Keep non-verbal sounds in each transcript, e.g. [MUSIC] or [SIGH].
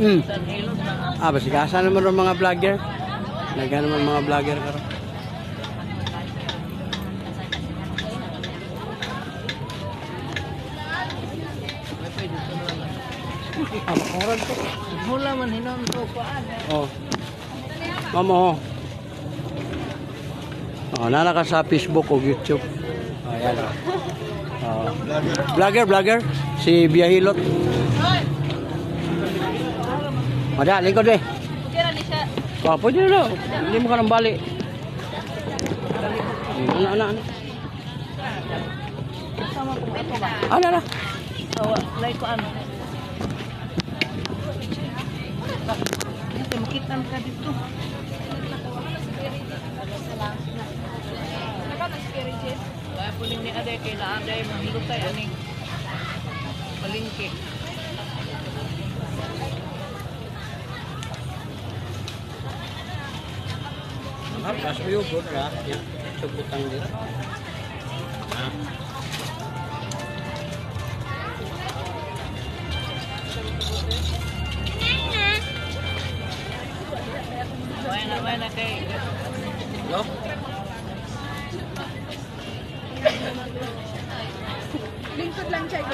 Hmm. Hilot. Ah, basi kasa naman ng mga vlogger. Nagano naman mga vlogger karon. Ah, makoran to. Mula man hinon ko paan. Oh. Mamo. Oh, nana ka sa Facebook o YouTube. Oh, yan. Oh. Vlogger, vlogger. Si Biyahilot. Mada, lingkod eh. Oh, pwede na. Hindi mo ka nang bali. Ano, ano, ano? Ano, ano? Lay ko ano. Ito, makita ka dito. Kaya po ni Ade, kailangan Ade, mahilot tayo aning palingki. Ah, pas mo yung good ra. Yan. Subutang din. Ah. Maya na, maya na kay. No? Lingkod lang siya.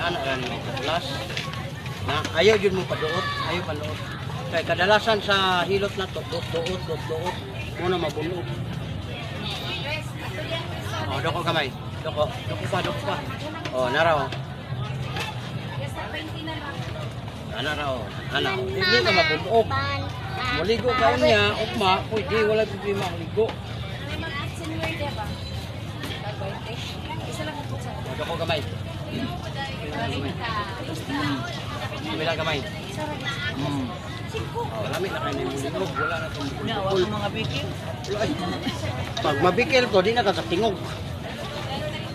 Yan ang plus. Na ayaw jud mo paduot, ayaw paduot. Kay kadalasan sa hilot na to, duot, duot, duot, duot. Muna mabulog. Oh, doko kamay. Doko, doko pa, doko pa. Oh, nara oh. Ana ra oh. Ana. Hindi ka mabulog. Maligo ka niya, ugma, pwede wala problema maligo. Oh, doko kamay. Kamila kamay. Hmm. Oh, lami na kayo na linog. Wala na itong ko mga bikin. Ay, Pag mabikil to, di na ka sa tingog.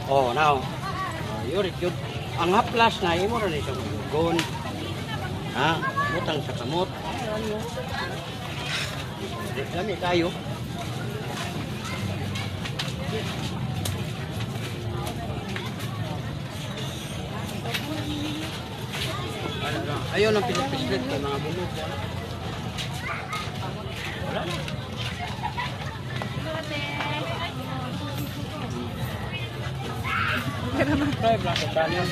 Oh, now. Oh, yun, yun. Ang haplas na, imo rin isang gon. Ha? Butang sa kamot. Lami tayo. Ano na? Ayaw ng pinipislit kay mga bulog. Wala na. Try sa tanong.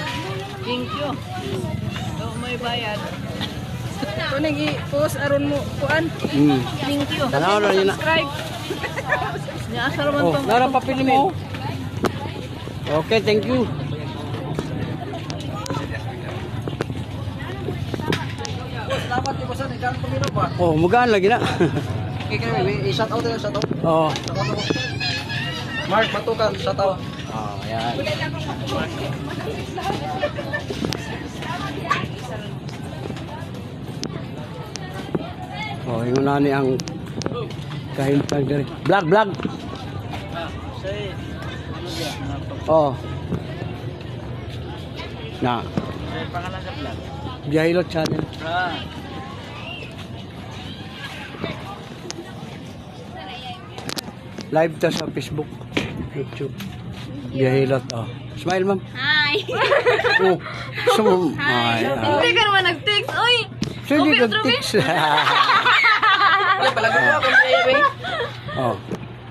Thank you. So, may bayad. Ito nang i-post aron mo kuan. Hmm. Thank you. Tanaw na yun na. Subscribe. [LAUGHS] Niasar man Oh, papili mo. Okay, thank you. Sa ikan pumiro ba? Oh, mugaan lagi na. Okay, kaya may shout out. oh. Shout out ako. Mark Matukan, shout out. Oh, ayan. Oh, yung nani ang kahintang diri. Vlog, vlog. Oh. Na, pangalan sa vlog. Biyahilot channel. Ah. Live ta sa Facebook, YouTube. Biyahilot, oh. Smile, ma'am. Hi. Oh, so, ay, ah. Hindi ka naman nag-text. Uy. So, hindi nag-text. Mo ako sa iyo, oh.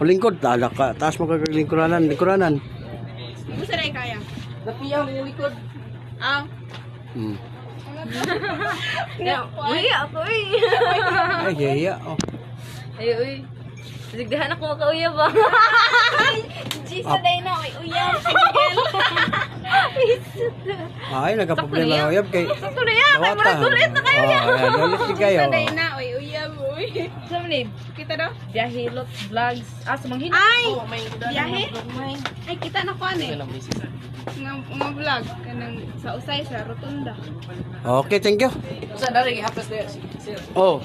Palingkod, tala ka. Taas mo kaglingkuranan, lingkuranan. Gusto na kaya. Napiyaw mo likod. Ah. Hmm. [LAUGHS] Uy, ako uy. Ay, yaya. Oh. Ay, uy. Sigdahan ako makauya ba? [LAUGHS] Gisa day na, uy, uya. [LAUGHS] Ay, nagka-problema na uyab kay yan, kay Dawata. murag ulit na kayo. Oh, ayan, kayo. Gisa day na, uy, uya mo, uy. Saan ni? Kita daw? Biyahilot vlogs. Ah, sumanghin. Ay! Biyahe? Ay, kita na ko ani. Nga, nga vlog. Kanang sa usay, sa rotunda. Okay, thank you. Sa dari haplas na sir. Oh,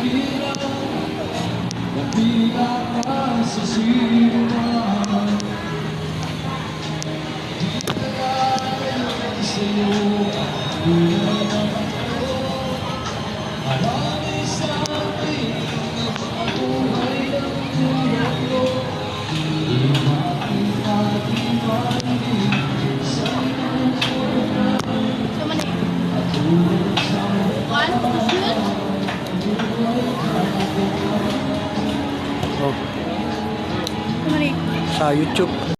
kuwan. Oh. Sa YouTube.